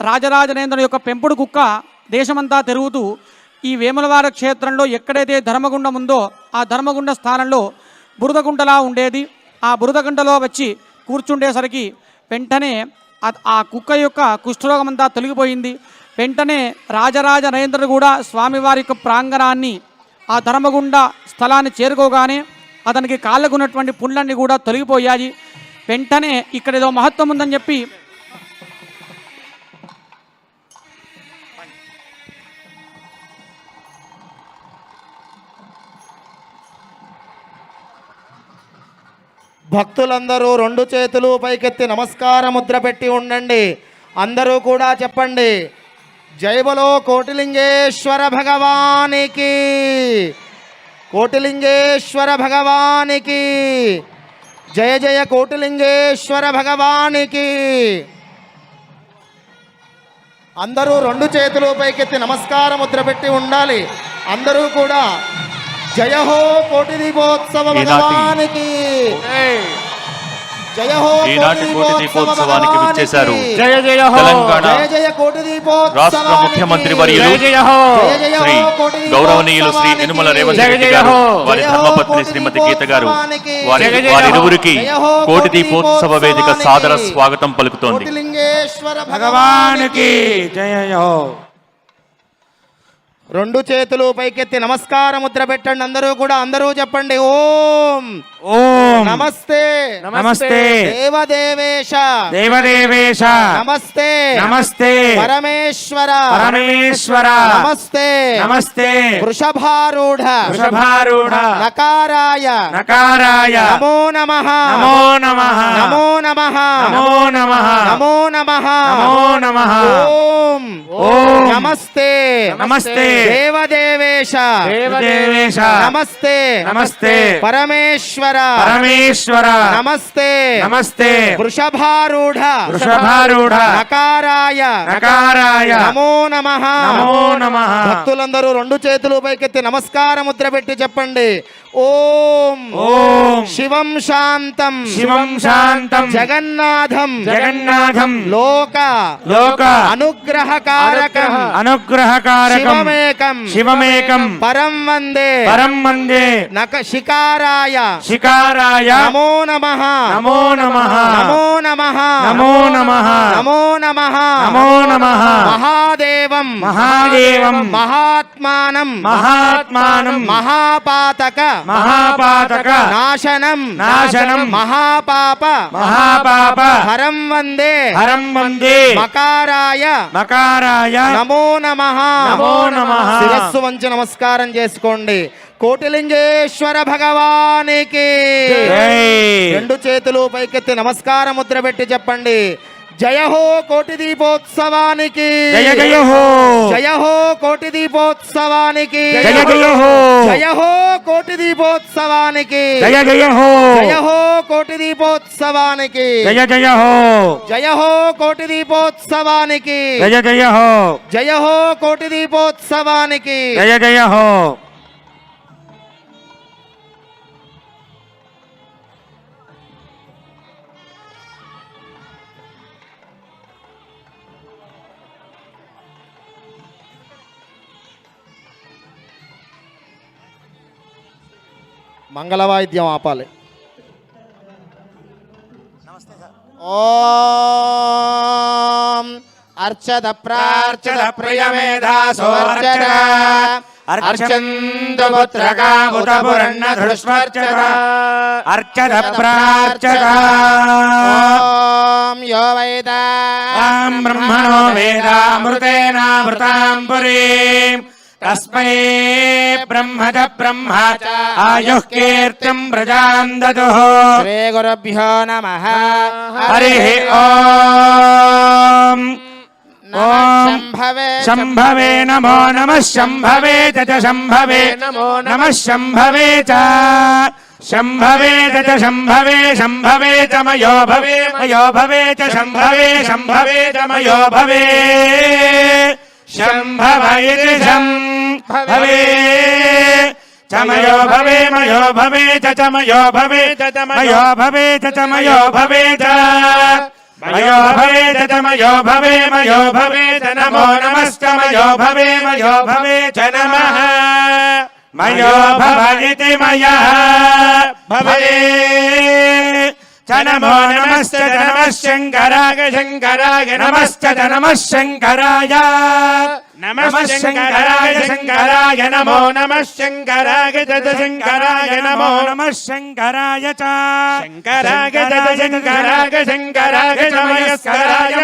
రాజరాజనేంద్రుని యొక్క పెంపుడు కుక్క దేశమంతా తిరుగుతూ ఈ వేములవార క్షేత్రంలో ఎక్కడైతే ధర్మగుండం ఉందో ఆ ధర్మగుండ స్థానంలో బురదగుంటలా ఉండేది. ఆ బురదగుంటలో వచ్చి కూర్చుండేసరికి వెంటనే ఆ- కుక్క యొక్క కుష్ఠరోగం అంతా తొలగిపోయింది. వెంటనే రాజరాజ నరేంద్రుడు కూడా స్వామివారి యొక్క ప్రాంగణాన్ని ఆ ధర్మగుండ స్థలాన్ని చేరుకోగానే అతనికి కాళ్ళకు ఉన్నటువంటి పుండ్లన్నీ కూడా తొలగిపోయాయి. వెంటనే ఇక్కడ ఏదో మహత్వం ఉందని చెప్పి భక్తులందరూ రెండు చేతులు పైకెత్తి నమస్కార ముద్ర పెట్టి ఉండండి. అందరూ కూడా చెప్పండి. జైబలో కోటిలింగేశ్వర భగవానికి. కోటిలింగేశ్వర భగవానికి. జయ జయ కోటిలింగేశ్వర భగవానికి. అందరూ రెండు చేతులు పైకెత్తి నమస్కార ముద్ర పెట్టి ఉండాలి. అందరూ కూడా జయ హో కోటి దీపోత్సవ ఈనాటి- భగవానికి జయ హో ఈనాటి కోటి దీపోత్సవానికి విచ్చేశారు జయ జయ హో తెలంగాణ జయ జయ కోటి దీపోత్సవానికి రాష్ట్ర ముఖ్యమంత్రి వర్యులు జయ జయ హో శ్రీ గౌరవనీయులు శ్రీ. యనుమల రేవంత్ రెడ్డి గారు. వారి ధర్మపత్ని శ్రీమతి గీత గారు. వారి వారిరువురికి కోటి దీపోత్సవ వేదిక. సాదర స్వాగతం పలుకుతోంది. భగవానికి। జయ జయ హో రెండు చేతులు పైకెత్తి నమస్కార ముద్ర పెట్టండి. అందరూ కూడా అందరూ చెప్పండి. ఓం. ఓం. నమస్తే. నమస్తే. దేవదేవేశ. దేవదేవేశ. నమస్తే. నమస్తే. పరమేశ్వర. పరమేశ్వర. నమస్తే. నమస్తే. వృషభారూఢ. వృషభారూఢ. నకారాయ. నకారాయ. నమో నమ. నమో నమః. నమో నమ. నమో నమః. నమో నమ. నమో నమః. ఓం. ఓం. నమస్తే. నమస్తే. దేవదేవేశ. దేవేశ నమస్తే. నమస్తే. పరమేశ్వర. పరమేశ్వర. నమస్తే. నమస్తే. వృషభారూఢ. వృషభారూఢ. నకారాయ. నకారాయ. నమో నమ. నమో నమః. భక్తులందరూ రెండు చేతులు పైకెత్తి నమస్కార ముద్ర పెట్టి చెప్పండి. ఓం. ఓం. శివం శాంతం. శివం శాంతం. జగన్నాథం. జగన్నాథం. లోక. లోక. అనుగ్రహకారకం. అనుగ్రహకారకం. శివమేకం. శివమేకం. పరం వందే. పరం వందే. నక శికారాయ. శికారాయ. నమో నమ. నమో నమః. నమో నమ. నమో నమః. నమో నమ. నమో నమః. మహాదేవం. మహాదేవం. మహాత్మానం. మహాత్మానం. మహాపాతక. మహాపాతక. నాశనం. నాశనం. మహాపాప. మహాపాప. హరం వందే. హరం వందే. మకారాయ. మకారాయ. నమో నమ. నమో నమః. శిరస్సు వంచి నమస్కారం చేసుకోండి. కోటిలింగేశ్వర భగవానికి. రెండు చేతులు పైకెత్తి నమస్కార ముద్ర పెట్టి చెప్పండి. జయ హో కోటి దీపోత్సవానికి. జయ జయ హో. జయ హో కోటి దీపోత్సవానికి. జయ జయ హో. జయ హో కోటి దీపోత్సవానికి జయ జయ హో జయ హో కోటి దీపోత్సవానికి జయ జయ హో జయ హో కోటి దీపోత్సవానికి జయ జయ హో జయ హో కోటి దీపోత్సవానికి జయ జయ హో మంగళవాయిద్యం ఆపాలి. ఓం అర్చద ప్రార్చద ప్రియమేధాసో అర్చద అర్చందు ప్రార్చద. యో వేద. బ్రహ్మణో వేదామృతేనామృతాం పురీం తస్మై బ్రహ్మ చ బ్రహ్మ చ ఆయుః కీర్తిం ప్రజాం దదుః శ్రీ గురుభ్యో నమః హరి ఓం ఓం శంభవే శంభవే నమో నమః శంభవే చ చ శంభవే నమో నమః శంభవే చ శంభవే చ చ శంభవే శంభవే చ మయో భవే మయో భవే చ శంభవే శంభవే చ మయో భవే శంభవ ఇతి శంభవే చమయో భవే మయో భవే చ చమయో భవే చ చమయో భవే చ చమయో భవే చ మయో భవేత చ మయో భవే మయో భవేత నమో నమశ్చ మయో భవే మయో భవే చ నమః చ నమో శంకరాయ శంకరాయ చ నమః శంకరాయ నమః శంకరాయ శంకరాయ నమో నమః శంకరాయ చ శంకరాయ నమో నమః శంకరాయ చ శంకరాయ చ మయస్కరాయ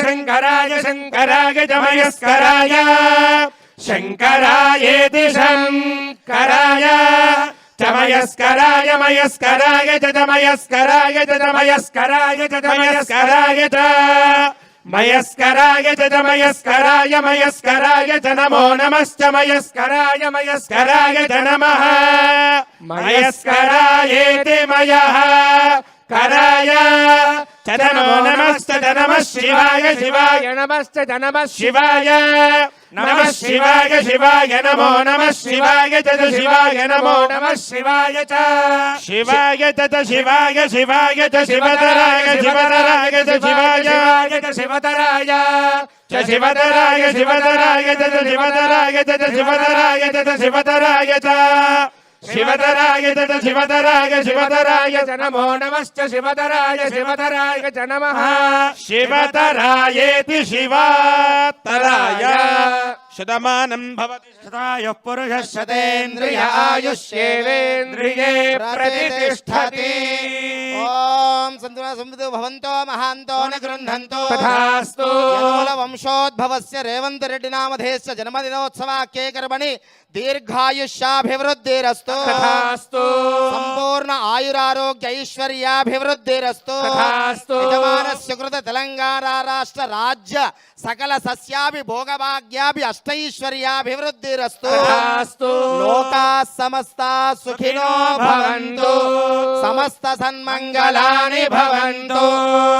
శంకరాయ శంకరాయ చ మయస్కరాయ శంకరాయేతి శంకరాయ చమయస్కరాయ మయస్కరాయ చమయస్కరాయ చమయస్కరాయ చమయస్కరాయ చ మయస్కరాయ చమయస్కరాయ మయస్కరాయ చ నమో నమశ్చ మయస్కరాయ మయస్కరాయ చ నమ మయస్కరాయేతి మయ కరాయ చ నమో నమశ్చ చ నమః శివాయ శివాయ నమశ్చ చ నమః శివాయ నమః శివాయ శివాయ నమో నమః శివాయ చ చ శివాయ నమో నమః శివాయ చ శివాయ చ చ శివాయ శివాయ చ శివతరాయ శివతరాయ చ శివాయ చ శివతరాయ చ శివతరాయ శివతరాయ చ చ శివతరాయ చ చ శివతరాయ చ చ శివతరాయ శివతరాయ చ చ శివతరాయ శివతరాయ చ నమో నమశ్చ శివతరాయ శివతరాయ చ నమః. శివతరాయేతి శివాతరాయ శతమానం భవతి శతాయ పురుష శతేంద్రియ ఆయుష్యేవేంద్రియే ప్రతిష్టతి. ఓం సంతున సంవిదు భవంతో మహాంతో న గృహంతో తథాస్తు. యనోల వంశోద్భవస్య రేవంత్ రెడ్డి నామధేస్య జన్మదినోత్సవాఖ్యే కర్మణి దీర్ఘాయుష్యాభివృద్ధిరస్తు. తథాస్తు. సంపూర్ణ ఆయురారోగ్య ఐశ్వర్యాభివృద్ధిరస్తు. తథాస్తు. యజమానస్య కృత తెలంగాణ రాష్ట్ర రాజ్య సకల సస్యాభి భోగభాగ్యాభి అష్టైశ్వర్యాభివృద్ధిరస్తు. తథాస్తు. లోకా సమస్త సుఖినో భవంతు. సమస్త సన్మంగళాని భవంతు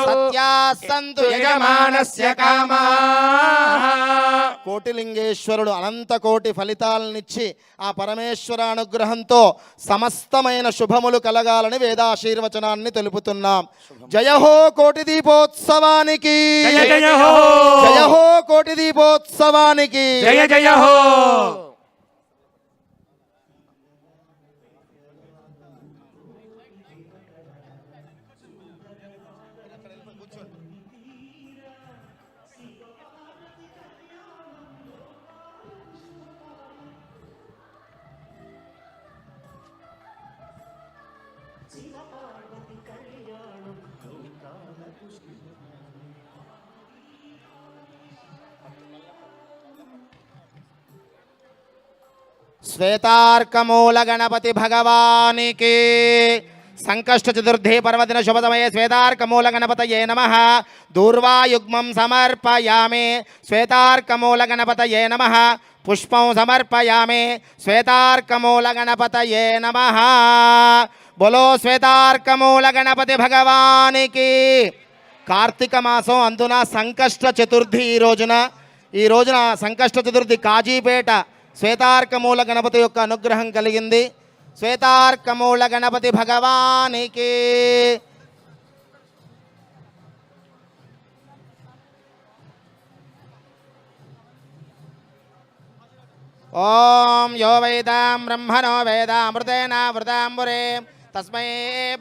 సత్యా సంతు యజమానస్య కామా కోటిలింగేశ్వరుడు అనంత కోటి ఫలితాలనిచ్చి ఆ పరమేశ్వర అనుగ్రహంతో సమస్తమైన శుభములు కలగాలని వేదాశీర్వచనాన్ని తెలుపుతున్నాం. జయహో కోటి దీపోత్సవానికి! జయ జయ హో! జయహో కోటి దీపోత్సవానికి! జయ జయ శ్వేతార్కమూల గణపతి భగవానికి సంకష్ట చతుర్థి పర్వదిన శుభసమయ శ్వేతార్కమూల గణపతయే నమ. దూర్వాయుగ్మం సమర్పయామి. శ్వేతార్కమూల గణపతయే నమ. పుష్పం సమర్పయామి. శ్వేతార్కమూల గణపతయే నమ. బొలో శ్వేతార్కమూల గణపతి భగవానికి కార్తీక మాసం అందున సంకష్ట చతుర్థి ఈ రోజున. ఈ రోజున సంకష్ట చతుర్థి కాజీపేట శ్వేతార్కమూల గణపతి యొక్క అనుగ్రహం కలిగింది. శ్వేతార్కమూల గణపతి భగవానికి. ఓం యో వేదాం బ్రహ్మణో వేదామృతేన వృతాంబురే. తస్మై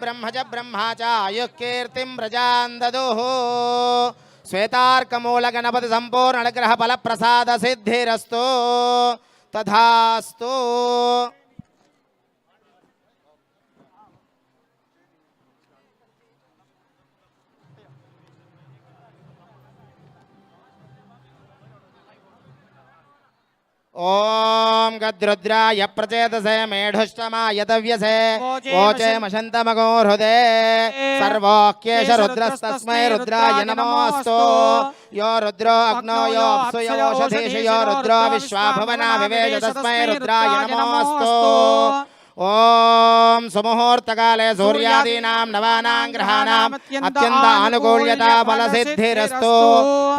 బ్రహ్మజ చ బ్రహ్మా ప్రజాన్ దదుః శ్వేతార్కమూల గణపతి సంపూర్ణ అనుగ్రహ ఫల ప్రసాద సిద్ధిరస్తు. తథాస్తు ఓం గద్రుద్రాయ ప్రచేతసే మేఢుష్టమాయ తవ్యసే ఓచే మశంతమగో హృదే సర్వోక్యేష రుద్రస్తస్మై రుద్రాయ నమోస్తు యో రుద్రో అగ్నో యో అప్సు యో ఓషధీష యో రుద్రో విశ్వాభవనా వివేజ తస్మై రుద్రాయ నమోస్తు ఓం సుముహూర్తకాలే సూర్యాదీనాం నవానాం గ్రహాణం అత్యంత అనుకూల్యత బలసిద్ధిరస్తు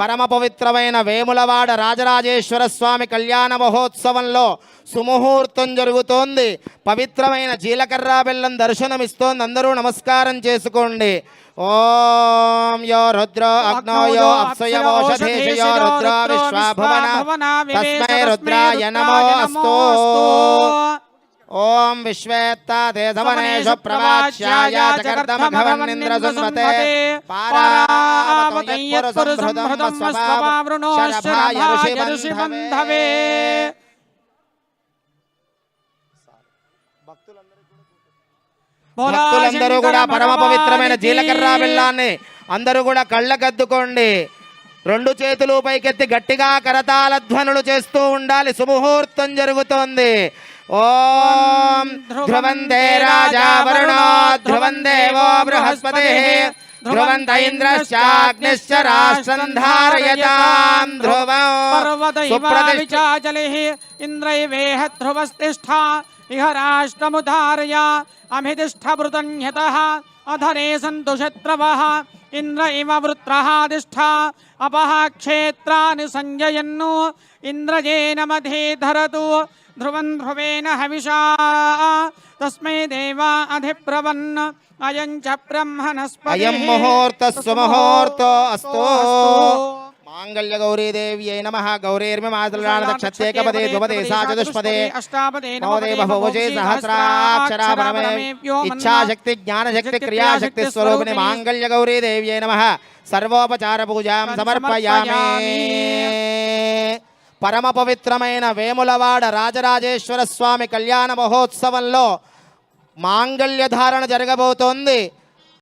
పరమ పవిత్రమైన వేములవాడ రాజరాజేశ్వర స్వామి కళ్యాణ మహోత్సవంలో సుముహూర్తం జరుగుతోంది. పవిత్రమైన జీలకర్ర బెల్లం దర్శనమిస్తోంది. అందరూ నమస్కారం చేసుకోండి. ఓం యో రుద్రో అగ్నో యో రుద్రో విశ్వాభువన. తస్మై రుద్రాయ నమో అస్తు సున్మతే పారావతం యత్పురుషం స్వభావృణో శరభాయ ఋషిబంధవే భక్తులందరూ కూడా పరమ పవిత్రమైన జీలకర్ర బెల్లాన్ని అందరూ కూడా కళ్ళకద్దుకోండి రెండు చేతులు పైకెత్తి గట్టిగా కరతాళ ధ్వనులు చేస్తూ ఉండాలి సుముహూర్తం జరుగుతోంది ओम ध्रुवंदे राजा वरुणो ध्रुवन् देवो बृहस्पतिः ध्रुवन्त इन्द्रश्चाग्निश्च राष्ट्रन्धारयताम् ध्रुवप्रतिचाचलिः इन्द्रैवेह ध्रुवस्तिष्ठा इह राष्ट्रमुधारया अमितिष्ठ वृतन्यतः अधरे सन्तु सन्तुषत्रवः इंद्र इव वृत्रहादिष्ठा अपहा क्षेत्रानि संजयन्नु इंद्रजेन मधे धरतु ध्रुवन् ध्रुवेण हविषा। तस्मै देवा अधिब्रवन् अयं च ब्रह्मणस्पतिः मुहूर्तस्वमुहूर्त अस्तु। मंगल्य गौरी देव्यै नमः गौरीर्मे मातृराण दक्षत्येकपदे द्वपदे सा चतुष्पदे अष्टापदे नवदे बहुभुजे सहस्राक्षरा परमे इच्छा शक्ति ज्ञान शक्ति क्रिया शक्ति स्वरूपिणी मंगल्य गौरी देव्यै नमः। सर्वोपचार पूजां समर्पयामि పరమ పవిత్రమైన వేములవాడ రాజరాజేశ్వర స్వామి కళ్యాణ మహోత్సవంలో మాంగళ్య ధారణ జరగబోతోంది.